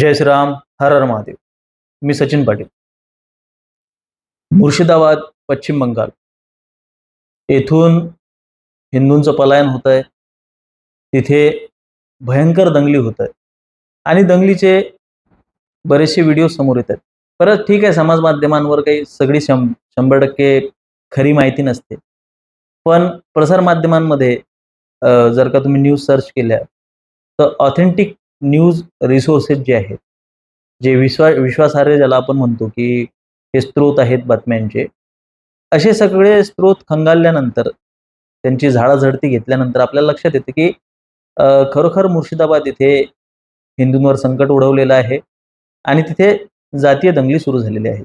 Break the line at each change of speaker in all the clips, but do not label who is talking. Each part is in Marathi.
जय श्रीराम हर हर महादेव. मी सचिन पाटील. मुर्शिदाबाद पश्चिम बंगाल. येथून हिंदूंचं पलायन होत आहे तिथे भयंकर दंगली होत आहे आणि दंगलीचे बरेचसे व्हिडिओ समोर येत आहेत परत ठीक आहे समाज माध्यमांवर काही सगळी शं शंभर टक्के खरी माहिती नसते. पण प्रसार माध्यमांमध्ये जर का तुम्ही न्यूज सर्च केल्या तर ऑथेंटिक न्यूज रिसोर्सेस जे आहेत जे विश्वा विश्वासार्ह ज्याला आपण म्हणतो की हे स्रोत आहेत बातम्यांचे असे सगळे स्रोत खंगालल्यानंतर त्यांची झाडाझडती घेतल्यानंतर आपल्याला लक्षात येते की खरोखर मुर्शिदाबाद इथे हिंदूंवर संकट उडवलेलं आहे आणि तिथे जातीय दंगली सुरू झालेली आहे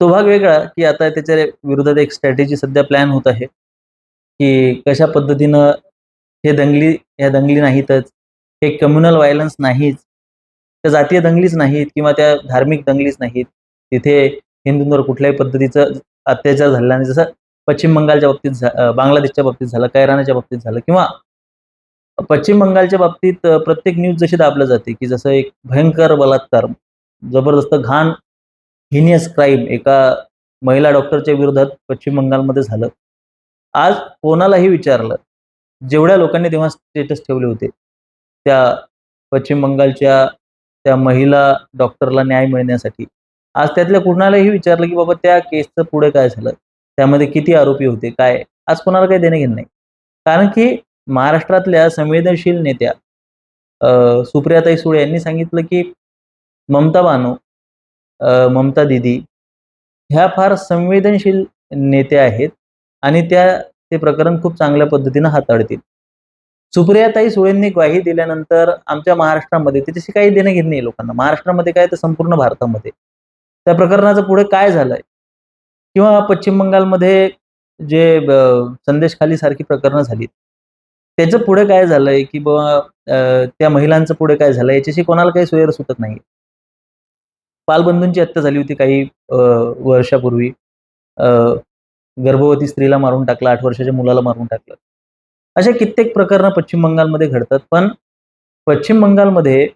तो भाग वेगळा की आता त्याच्या विरोधात एक स्ट्रॅटेजी सध्या प्लॅन होत आहे की कशा पद्धतीनं हे दंगली ह्या दंगली नाहीतच हे कम्युनल व्हायलन्स नाहीच त्या जातीय दंगलीच नाहीत किंवा त्या धार्मिक दंगलीच नाहीत. तिथे हिंदूंवर कुठल्याही पद्धतीचं अत्याचार झालेला नाही. जसं पश्चिम बंगालच्या बाबतीत बांगलादेशच्या बाबतीत झालं कैरानाच्या बाबतीत झालं किंवा पश्चिम बंगालच्या बाबतीत प्रत्येक न्यूज जशी दाबलं जाते की जसं एक भयंकर बलात्कार जबरदस्त घाण हिनियस क्राईम एका महिला डॉक्टरच्या विरोधात पश्चिम बंगालमध्ये झालं. आज कोणालाही विचारलं जेवढ्या लोकांनी तेव्हा स्टेटस ठेवले होते त्या पश्चिम बंगालच्या त्या महिला डॉक्टरला न्याय मिळण्यासाठी. आज त्यातल्या कुणालाही विचारलं की बाबा त्या केसचं पुढे काय झालं? त्यामध्ये किती आरोपी होते? काय? आज कोणाला काही देणं घेणं नाही. कारण की महाराष्ट्रातल्या संवेदनशील नेत्या सुप्रियाताई सुळे यांनी सांगितलं की ममता बानो ममता दिदी ह्या फार संवेदनशील नेत्या आहेत आणि त्या ते प्रकरण खूप चांगल्या पद्धतीनं हाताळतील. सुप्रियाताई सुळेंनी ग्वाही दिल्यानंतर आमच्या महाराष्ट्रामध्ये त्याच्याशी काही देणं घेणं नाही लोकांना. महाराष्ट्रामध्ये काय तर संपूर्ण भारतामध्ये. त्या प्रकरणाचं पुढे काय झालंय? किंवा पश्चिम बंगालमध्ये जे संदेशखाली संदेश खाली सारखी प्रकरणं झाली त्याचं पुढे काय झालंय? की बाबा त्या महिलांचं पुढे काय झालं याच्याशी कोणाला काही सोयर सुटत नाही पालबंधूंची हत्या झाली होती काही वर्षापूर्वी. गर्भवती स्त्रीला मारून टाकलं आठ वर्षाच्या मुलाला मारून टाकलं. अशा कित्येक प्रकरणं पश्चिम बंगालमध्ये घडतात पण पश्चिम बंगालमध्ये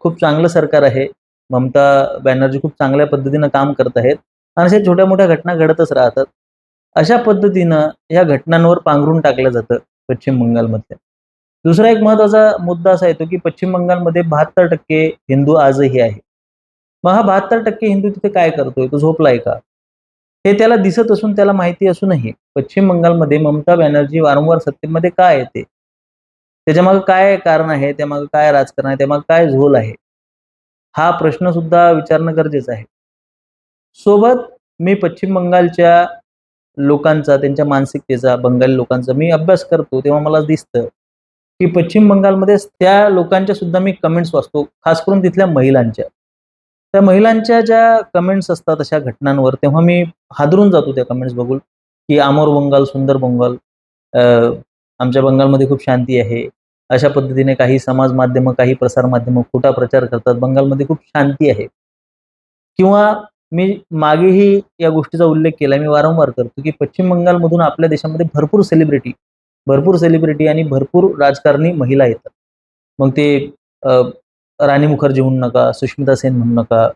खूप चांगलं सरकार आहे. ममता बॅनर्जी खूप चांगल्या पद्धतीनं काम करत आहेत आणि अशा छोट्या मोठ्या घटना घडतच राहतात. अशा पद्धतीनं या घटनांवर पांघरून टाकलं जातं पश्चिम बंगालमध्ये दुसरा एक महत्त्वाचा मुद्दा असा येतो की पश्चिम बंगालमध्ये बहात्तर टक्के हिंदू आजही आहे. मग हा बहात्तर टक्के हिंदू तिथे काय करतोय? तो झोपलाय का? हे त्याला दिसत असून त्याला माहिती असूनही पश्चिम बंगालमध्ये ममता बॅनर्जी वारंवार सत्तेमध्ये का येते? त्याच्यामागं काय कारण आहे? त्यामागं काय राजकारण आहे? त्यामागं काय झोल आहे? हा प्रश्न सुद्धा विचारणं गरजेचं आहे. सोबत मी पश्चिम बंगालच्या लोकांचा त्यांच्या मानसिकतेचा बंगाली लोकांचा मी अभ्यास करतो तेव्हा मला दिसतं की पश्चिम बंगालमध्ये त्या लोकांच्या सुद्धा मी कमेंट्स वाचतो खास करून तिथल्या महिलांच्या. त्या महिलांच्या ज्या कमेंट्स असतात अशा घटनांवर तेव्हा मी हादरून जातो त्या कमेंट्स बघून की आमोर बंगाल सुंदर बंगाल आमच्या बंगालमध्ये खूप शांती आहे. अशा पद्धतीने काही समाज माध्यमं काही प्रसार माध्यमं खोटा प्रचार करतात. बंगालमध्ये खूप शांती आहे. किंवा मी मागेही या गोष्टीचा उल्लेख केला मी वारंवार करतो की पश्चिम बंगालमधून आपल्या देशामध्ये भरपूर सेलिब्रिटी भरपूर सेलिब्रिटी आणि भरपूर राजकारणी महिला येतात. मग ते राणी मुखर्जी म्हणू नका सुष्मिता सेन म्हणू नका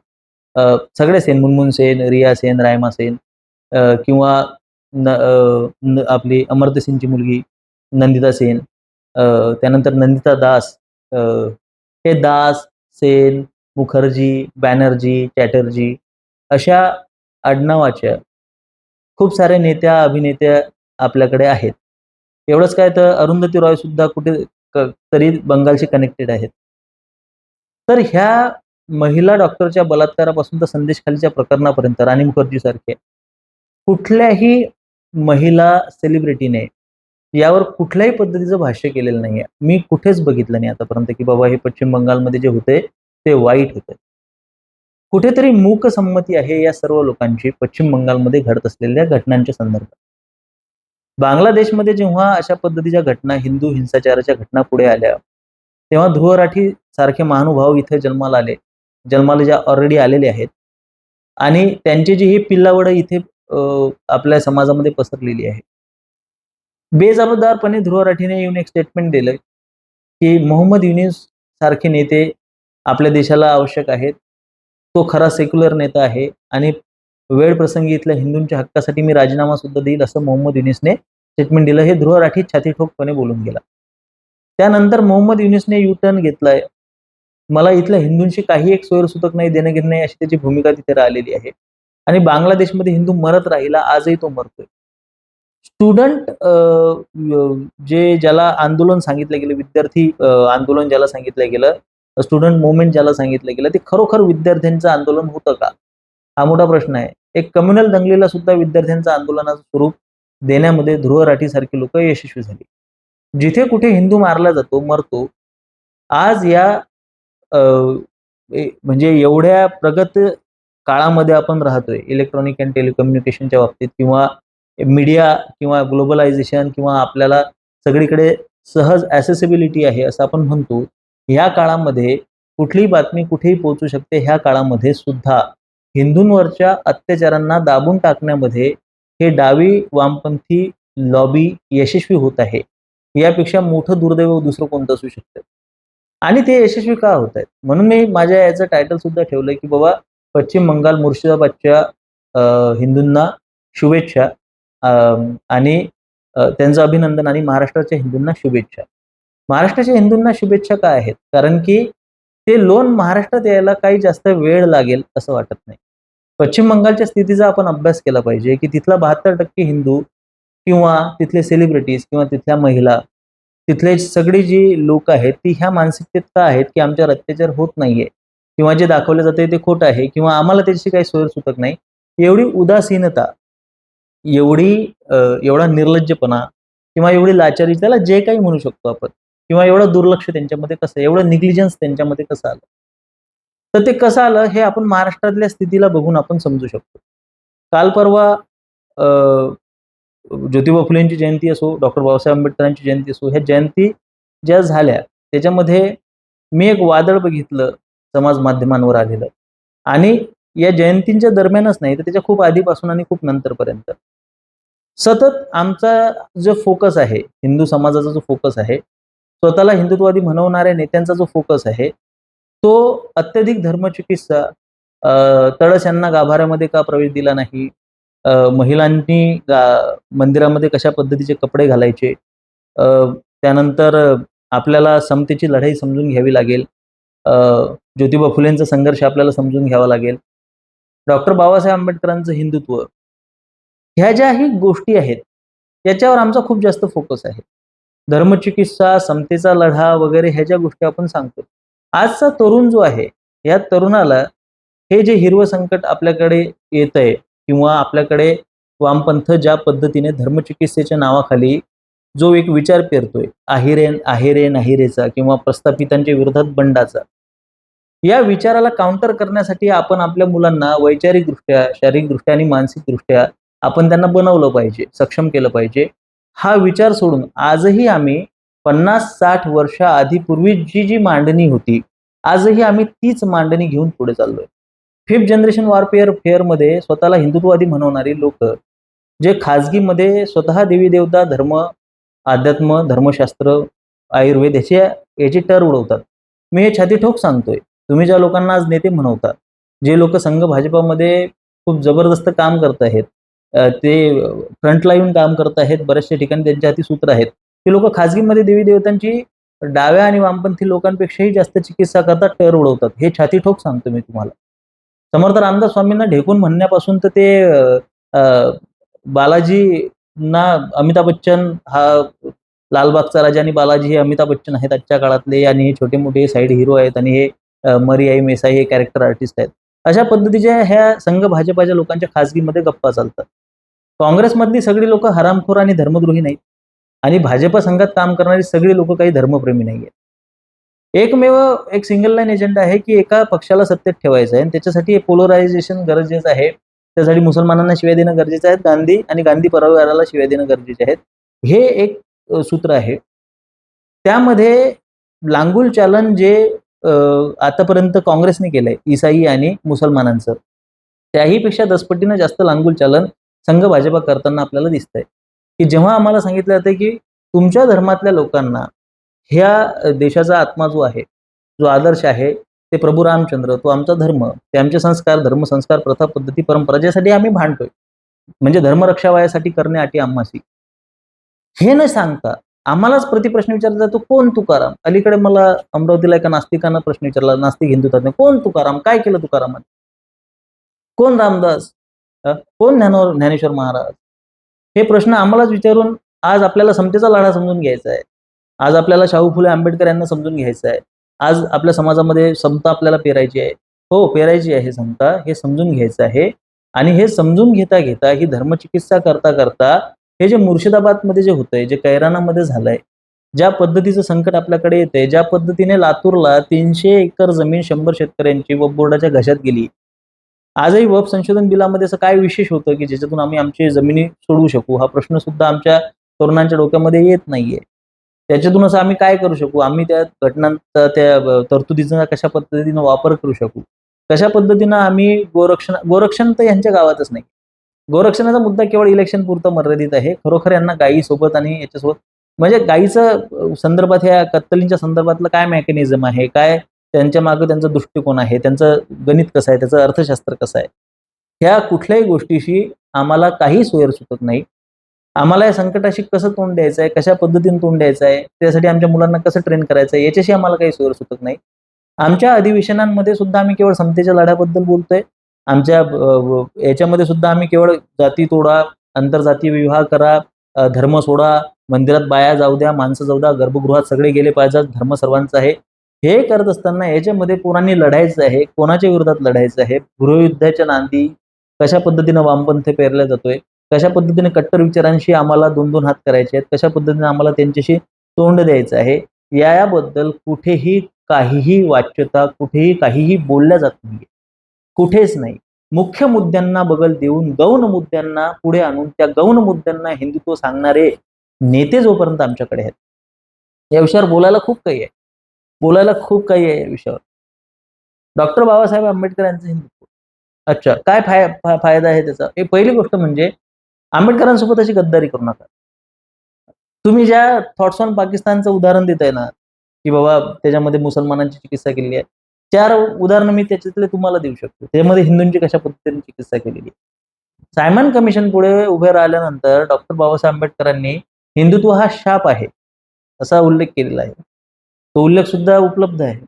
सगळे सेन मुनमुन सेन रिया सेन रायमा सेन किंवा आपली अमर्त्य सेनची मुलगी नंदिता सेन त्यानंतर नंदिता दास हे दास सेन मुखर्जी बॅनर्जी चॅटर्जी अशा आडनावाच्या खूप साऱ्या नेत्या अभिनेत्या आपल्याकडे आहेत. एवढंच काय तर अरुंधती रॉय सुद्धा कुठे तरी बंगालशी कनेक्टेड आहेत. तर ह्या महिला डॉक्टरच्या बलात्कारापासून तर संदेश खालीच्या प्रकरणापर्यंत राणी मुखर्जी सारखे कुठल्याही महिला सेलिब्रिटीने यावर कुठल्याही पद्धतीचं भाष्य केलेलं नाहीये. मी कुठेच बघितलं नाही आतापर्यंत की बाबा हे पश्चिम बंगालमध्ये जे होते ते वाईट होते. कुठेतरी मूक संमती आहे या सर्व लोकांची पश्चिम बंगालमध्ये घडत असलेल्या घटनांच्या संदर्भात. बांगलादेशमध्ये जेव्हा अशा पद्धतीच्या घटना हिंदू हिंसाचाराच्या घटना पुढे आल्या तेव्हा ध्रुव राठी सारखे महानुभाव इथे जन्माला आले. जन्माला ज्या ऑलरेडी आलेले आहेत. आणि त्यांची जी ही पिल्लावड इथे आपल्या समाजामध्ये पसरलेली आहे बेजबाबदारपणे ध्रुव राठीने येऊन एक स्टेटमेंट दिलं की मोहम्मद युनिस सारखे नेते आपल्या देशाला आवश्यक आहेत. तो खरा सेक्युलर नेता आहे आणि वेळ प्रसंगी इथल्या हिंदूंच्या हक्कासाठी मी राजीनामा सुद्धा देईल असं मोहम्मद युनिसने स्टेटमेंट दिलं. हे ध्रुव राठी छाती ठोकपणे बोलून गेला. त्यानंतर मोहम्मद युनिसने यू टर्न घेतलाय. मला इथल्या हिंदूंशी काही एक सोयरसूतक नाही देणं घेणं नाही अशी त्याची भूमिका तिथे राहिलेली आहे. आणि बांगलादेशमध्ये हिंदू मरत राहिला आजही तो मरतोय. स्टुडंट जे ज्याला आंदोलन सांगितलं गेलं विद्यार्थी आंदोलन ज्याला सांगितलं गेलं स्टुडंट मुवमेंट ज्याला सांगितलं गेलं ते खरोखर विद्यार्थ्यांचं आंदोलन होतं का? हा मोठा प्रश्न आहे. एक कम्युनल दंगलीला सुद्धा विद्यार्थ्यांचं आंदोलनाचं स्वरूप देण्यामध्ये ध्रुव राठीसारखी लोक यशस्वी झाली. जिथे कुठे हिंदू मारला जातो मरतो आज या म्हणजे एवढ्या प्रगत काळामध्ये आपण राहतोय इलेक्ट्रॉनिक अँड टेलिकम्युनिकेशनच्या बाबतीत किंवा मीडिया किंवा ग्लोबलायझेशन किंवा आपल्याला सगळीकडे सहज ॲसेसिबिलिटी आहे असं आपण म्हणतो ह्या काळामध्ये कुठलीही बातमी कुठेही पोहोचू शकते ह्या काळामध्ये सुद्धा हिंदूंवरच्या अत्याचारांना दाबून टाकण्यामध्ये हे डावी वामपंथी लॉबी यशस्वी होत आहे. यापेक्षा मोठं दुर्दैव दुसरं कोणतं असू शकतं? आणि ते यशस्वी का होत आहेत? म्हणून मी माझ्या याचं टायटल सुद्धा ठेवलंय की बाबा पश्चिम बंगाल मुर्शिदाबादच्या हिंदूंना शुभेच्छा आणि त्यांचं अभिनंदन आणि महाराष्ट्राच्या हिंदूंना शुभेच्छा. महाराष्ट्राच्या हिंदूंना शुभेच्छा काय आहेत? कारण की ते लोन महाराष्ट्रात यायला काही जास्त वेळ लागेल असं वाटत नाही. पश्चिम बंगालच्या स्थितीचा आपण अभ्यास केला पाहिजे की तिथला बहात्तर टक्के हिंदू किंवा तिथले सेलिब्रिटीज किंवा तिथल्या महिला तिथले सगळी जी लोक आहेत ती ह्या मानसिकतेत का आहेत की आमच्यावर अत्याचार होत नाहीये? किंवा जे दाखवलं जाते ते खोट आहे किंवा आम्हाला त्याची काही सोयर सुटत नाही. एवढी उदासीनता एवढी एवढा निर्लज्जपणा किंवा एवढी लाचारी त्याला जे काही म्हणू शकतो आपण किंवा एवढं दुर्लक्ष त्यांच्यामध्ये कसं एवढं निग्लिजन्स त्यांच्यामध्ये कसं आलं? तर ते कसं आलं हे आपण महाराष्ट्रातल्या स्थितीला बघून आपण समजू शकतो. काल परवा अ, ज्योतिबा फुलेंची जयंती असो डॉक्टर बाबासाहेब आंबेडकरांची जयंती असो ह्या जयंती ज्या झाल्या त्याच्यामध्ये मी एक वादळ बघितलं समाज माध्यमांवर आलेलं. आणि या जयंतींच्या दरम्यानच नाही तर त्याच्या खूप आधीपासून आणि खूप नंतरपर्यंत. सतत आमचा जो फोकस आहे हिंदू समाजाचा जो फोकस आहे स्वतःला हिंदुत्ववादी म्हणवणाऱ्या नेत्यांचा जो फोकस आहे तो अत्यधिक धर्मचिकित्सा अ, तळस यांना गाभाऱ्यामध्ये का प्रवेश दिला नाही महिलांनी मंदिरामध्ये कशा पद्धतीचे कपडे घालायचे? अ, त्यानंतर आपल्याला समतेची लढाई समजून घ्यावी लागेल. ज्योतिबा फुलेंचा संघर्ष आपल्याला समजून घ्यावा लागेल. डॉक्टर बाबासाहेब आंबेडकरांचं हिंदुत्व. ह्या ज्याही गोष्टी आहेत याच्यावर आमचा खूप जास्त फोकस आहे. धर्मचिकित्सा समतेचा लढा वगैरे ह्या ज्या गोष्टी आपण सांगतो आजचा तरुण जो आहे या तरुणाला हे जे हिरवं संकट आपल्याकडे येत आहे किंवा आपल्याकडे वामपंथ ज्या पद्धतीने धर्मचिकित्सेच्या नावाखाली जो एक विचार पेरतोय आहिरे आहिरे नाहिरेचा किंवा प्रस्थापितांच्या विरोधात बंडाचा या विचाराला काउंटर करण्यासाठी आपण आपल्या मुलांना वैचारिकदृष्ट्या शारीरिकदृष्ट्या आणि मानसिकदृष्ट्या आपण त्यांना बनवलं पाहिजे सक्षम केलं पाहिजे. हा विचार सोडून आजही आम्ही पन्नास साठ वर्षा आधीपूर्वी जी जी मांडणी होती आजही आम्ही तीच मांडणी घेऊन पुढे चाललोय. फिफ्थ जनरेशन वॉरफेअर फेअरमध्ये स्वतःला हिंदुत्ववादी म्हणवणारी लोक जे खाजगीमध्ये स्वतः देवी देवता धर्म अध्यात्म धर्मशास्त्र आयुर्वेद याचे याची टर उडवतात. मी हे छाती ठोक सांगतोय. तुम्ही ज्या लोकांना आज नेते म्हणवता जे लोक संघ भाजपामध्ये खूप जबरदस्त काम करत आहेत ते फ्रंट लाईन काम करत आहेत बऱ्याचशा ठिकाणी त्यांच्या हाती सूत्र आहेत ते लोक खाजगीमध्ये देवी देवतांची डाव्या आणि वामपंथी लोकांपेक्षाही जास्त चिकित्सा करतात टर उडवतात. हे छाती ठोक सांगतो मी तुम्हाला. समर्थ रामदास स्वामींना ढेकून म्हणण्यापासून तर ते अ, ना अमिताभ बच्चन हा लालबागचा राजा आणि बालाजी हे अमिताभ बच्चन आहेत आजच्या काळातले आणि हे छोटे मोठे साईड हिरो आहेत आणि हे मरियाई मेसाई हे कॅरेक्टर आर्टिस्ट आहेत. अशा पद्धतीच्या ह्या संघ भाजपाच्या लोकांच्या खासगीमध्ये गप्पा चालतात. काँग्रेसमधली सगळी लोक हरामखोर आणि धर्मद्रोही नाहीत. आणि भाजप संघात काम करणारी सगळी लोक काही धर्मप्रेमी नाही आहेत एकमेव एक सिंगल लाईन एजेंडा आहे की एका पक्षाला सत्तेत ठेवायचं आहे. आणि त्याच्यासाठी पोलरायझेशन गरजेचं आहे. त्यासाठी मुसलमानांना शिव्या देणं गरजेचं आहे. गांधी आणि गांधी परिवाराला शिव्या देणं गरजेचे आहेत. हे एक सूत्र आहे. त्यामध्ये लांगुल चालन जे आतापर्यंत काँग्रेसने केलंय इसाई आणि मुसलमानांचं त्याहीपेक्षा दसपटीनं जास्त लांगुल चालन संघ भाजपा करताना आपल्याला दिसतंय. की जेव्हा आम्हाला सांगितलं जातं की तुमच्या धर्मातल्या लोकांना ह्या देशाचा आत्मा जो आहे जो आदर्श आहे ते प्रभू रामचंद्र तो आमचा धर्म ते आमचे संस्कार धर्म संस्कार प्रथा पद्धती परंपरा ज्यासाठी आम्ही भांडतोय म्हणजे धर्मरक्षा वायासाठी करणे अटी आम्हासी हे न सांगता आम्हालाच प्रतिप्रश्न विचारला जातो कोण तुकाराम? अलीकडे मला अमरावतीला एका नास्तिकांना प्रश्न विचारला नास्तिक हिंदू तज्ञ कोण तुकाराम? काय केलं तुकारामाने? कोण रामदास? कोण ज्ञानो ज्ञानेश्वर महाराज? हे प्रश्न आम्हालाच विचारून आज आपल्याला समतेचा लढा समजून घ्यायचा आहे. आज आपल्याला शाहू फुले आंबेडकर यांना समजून घ्यायचं आहे. आज आपल्या समाजामध्ये समता आपल्याला पेरायची आहे. हो पेरायची आहे समता हे समजून घ्यायचं आहे. आणि हे समजून घेता घेता ही धर्मचिकित्सा करता करता हे जे मुर्शिदाबादमध्ये जे होतंय जे कैरानामध्ये झालंय ज्या पद्धतीचं संकट आपल्याकडे येतंय ज्या पद्धतीने लातूरला तीनशे एकर जमीन शंभर शेतकऱ्यांची व बोर्डाच्या घशात गेली. आजही वप संशोधन बिलामध्ये असं काय विशेष होतं की ज्याच्यातून आम्ही आमची जमिनी सोडवू शकू? हा प्रश्न सुद्धा आमच्या तरुणांच्या डोक्यामध्ये येत नाहीये. त्याच्यातून असं आम्ही काय करू शकू? आम्ही त्या घटनांचा त्या तरतुदीचा कशा पद्धतीनं वापर करू शकू? कशा पद्धतीनं आम्ही गोरक्षण गोरक्षण तर यांच्या गावातच नाही. गोरक्षणाचा मुद्दा केवळ इलेक्शन पुरतं मर्यादित आहे. खरोखर यांना गायी सोबत आणि याच्यासोबत म्हणजे गायीचं संदर्भात ह्या कत्तलींच्या संदर्भातलं काय मेकॅनिझम आहे? काय त्यांच्या मागे त्यांचा दृष्टिकोन आहे? त्यांचं गणित कसं आहे? त्याचं अर्थशास्त्र कसं आहे? ह्या कुठल्याही गोष्टीशी आम्हाला काही सोयर सुटत नाही. आम्हाला या संकटाशी कसं तोंड द्यायचं आहे कशा पद्धतीने तोंड द्यायचं आहे त्यासाठी आमच्या मुलांना कसं ट्रेन करायचं आहे याच्याशी आम्हाला काही सोयर सुटत नाही. आमच्या अधिवेशनांमध्ये सुद्धा आम्ही केवळ समतेच्या लढ्याबद्दल बोलतोय. आमच्या याच्यामध्ये सुद्धा आम्ही केवळ जाती तोडा आंतरजातीय विवाह करा धर्म सोडा मंदिरात बाया जाऊ द्या माणसं जाऊ द्या गर्भगृहात सगळे गेले पाहिजेत धर्म सर्वांचा आहे. हे करत असताना याच्यामध्ये पोरांनी लढायचं आहे कोणाच्या विरोधात लढायचं आहे? गृहयुद्धाच्या नांदी कशा पद्धतीनं वामपंथ पेरला जातोय? कशा पद्धतीने कट्टर विचारांशी आम्हाला दोन दोन हात करायचे आहेत? कशा पद्धतीने आम्हाला त्यांच्याशी तोंड द्यायचं आहे? याबद्दल कुठेही काहीही वाच्यता कुठेही काहीही बोलल्या जात नाही कुठेच नाही. मुख्य मुद्द्यांना बगल देऊन गौण मुद्द्यांना पुढे आणून त्या गौण मुद्द्यांना हिंदुत्व सांगणारे नेते जोपर्यंत आमच्याकडे आहेत. या विषयावर बोलायला खूप काही आहे. बोलायला खूप काही आहे या विषयावर. डॉक्टर बाबासाहेब आंबेडकर यांचं हिंदुत्व. अच्छा काय फाय फायदा आहे त्याचा? हे पहिली गोष्ट म्हणजे आंबेडकरांसोबत अशी गद्दारी करू नका. तुम्ही ज्या थॉट्स ऑन पाकिस्तानचं उदाहरण देत आहे ना की बाबा त्याच्यामध्ये मुसलमानांची चिकित्सा केलेली आहे चार उदाहरणं मी त्याच्यातले तुम्हाला देऊ शकतो. त्याच्यामध्ये हिंदूंची कशा पद्धतीने चिकित्सा केलेली आहे? सायमन कमिशन पुढे उभे राहिल्यानंतर डॉक्टर बाबासाहेब आंबेडकरांनी हिंदुत्व हा शाप आहे असा उल्लेख केलेला आहे. तो उल्लेख सुद्धा उपलब्ध आहे.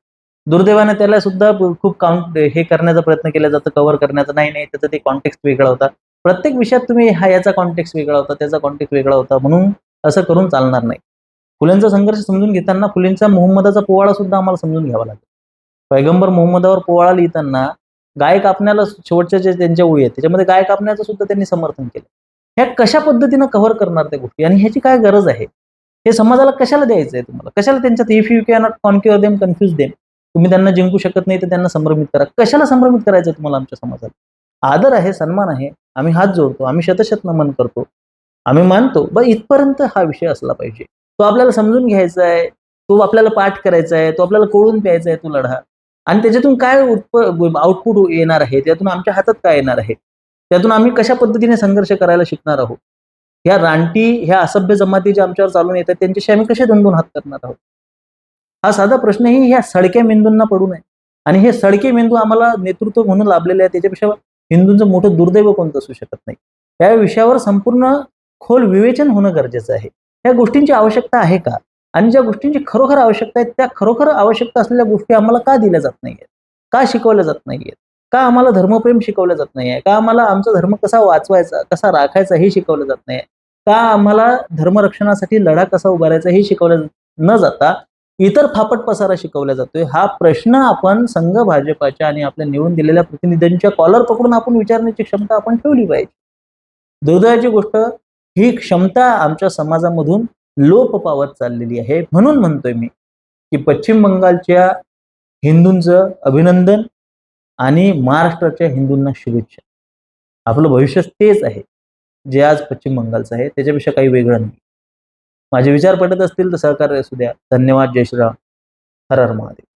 दुर्दैवाने त्याला सुद्धा खूप काउंट हे करण्याचा प्रयत्न केला जातो कव्हर करण्याचा. नाही नाही त्याचा ते कॉन्टेक्स्ट वेगळा होता. प्रत्येक विषयात तुम्ही हा याचा कॉन्टेक्स्ट वेगळा होता त्याचा कॉन्टेक्स्ट वेगळा होता म्हणून असं करून चालणार नाही. फुलेंचा संघर्ष समजून घेताना फुलेंचा मोहम्मदाचा पोवाडा सुद्धा आम्हाला समजून घ्यावा लागेल. पैगंबर मोहम्मदावर पोवाळा लिहिताना गाय कापण्याला शेवटच्या जे त्यांच्या ओळी आहेत त्याच्यामध्ये गाय कापण्याचं सुद्धा त्यांनी समर्थन केलं. ह्या कशा पद्धतीनं कव्हर करणार त्या गोष्टी? आणि ह्याची काय गरज आहे? हे समाजाला कशाला द्यायचं आहे तुम्हाला? कशाला त्यांच्यात if you cannot conquer them confuse them तुम्ही त्यांना जिंकू शकत नाही तर त्यांना संभ्रमित करा. कशाला संभ्रमित करायचं तुम्हाला आमच्या समाजाला? आदर आहे सन्मान आहे आम्ही हात जोडतो आम्ही शतशत नमन करतो आम्ही मानतो. ब इथपर्यंत हा विषय असला पाहिजे. तो आपल्याला समजून घ्यायचा आहे तो आपल्याला पाठ करायचा आहे तो आपल्याला कोळून प्यायचा आहे तो लढा. आणि त्याच्यातून काय उत्प आउटपुट येणार आहे त्यातून आमच्या हातात काय येणार आहे? त्यातून आम्ही कशा पद्धतीने संघर्ष करायला शिकणार आहोत? ह्या रानटी ह्या असभ्य जमाती ज्या आमच्यावर चालून येतात त्यांच्याशी आम्ही कसे दोन हात करणार आहोत? हा साधा प्रश्नही ह्या सडक्या मेंदूंना पडू नये. आणि हे सडके मेंदू आम्हाला नेतृत्व म्हणून लाभलेले आहे त्याच्यापेक्षा हिंदूंचं मोठं दुर्दैव कोणतं असू शकत नाही. या विषयावर संपूर्ण खोल विवेचन होणं गरजेचं आहे. या गोष्टींची आवश्यकता आहे का? आणि ज्या गोष्टींची खरोखर आवश्यकता आहे त्या खरोखर आवश्यकता असलेल्या गोष्टी आम्हाला का दिल्या जात नाहीयेत? का शिकवल्या जात नाहीयेत? का आम्हाला धर्मप्रेम शिकवलं जात नाहीये? का आम्हाला आमचा धर्म कसा वाचवायचा कसा राखायचा हे शिकवलं जात नाहीये? का आम्हाला धर्मरक्षणासाठी लढा कसा उभारायचा हे शिकवलं न जाता इतर फापट पसारा शिकवला जातोय. हा प्रश्न आपण संघ भाजपाच्या आणि आपल्या निवडून दिलेल्या प्रतिनिधींच्या कॉलर पकडून आपण विचारण्याची क्षमता आपण ठेवली पाहिजे. दुर्दैवाची गोष्ट ही क्षमता आमच्या समाजामधून लोप पावत चाललेली आहे. म्हणून म्हणतोय मी की पश्चिम बंगालच्या हिंदूंचं अभिनंदन आणि महाराष्ट्राच्या हिंदूंना शुभेच्छा. आपलं भविष्य तेच आहे. जे आज पश्चिम बंगालचं आहे त्याच्यापेक्षा काही वेगळं नाही. माझे विचार पटत असतील तर सहकार्य असू द्या. धन्यवाद जय श्रीराम. हर हर महादेव.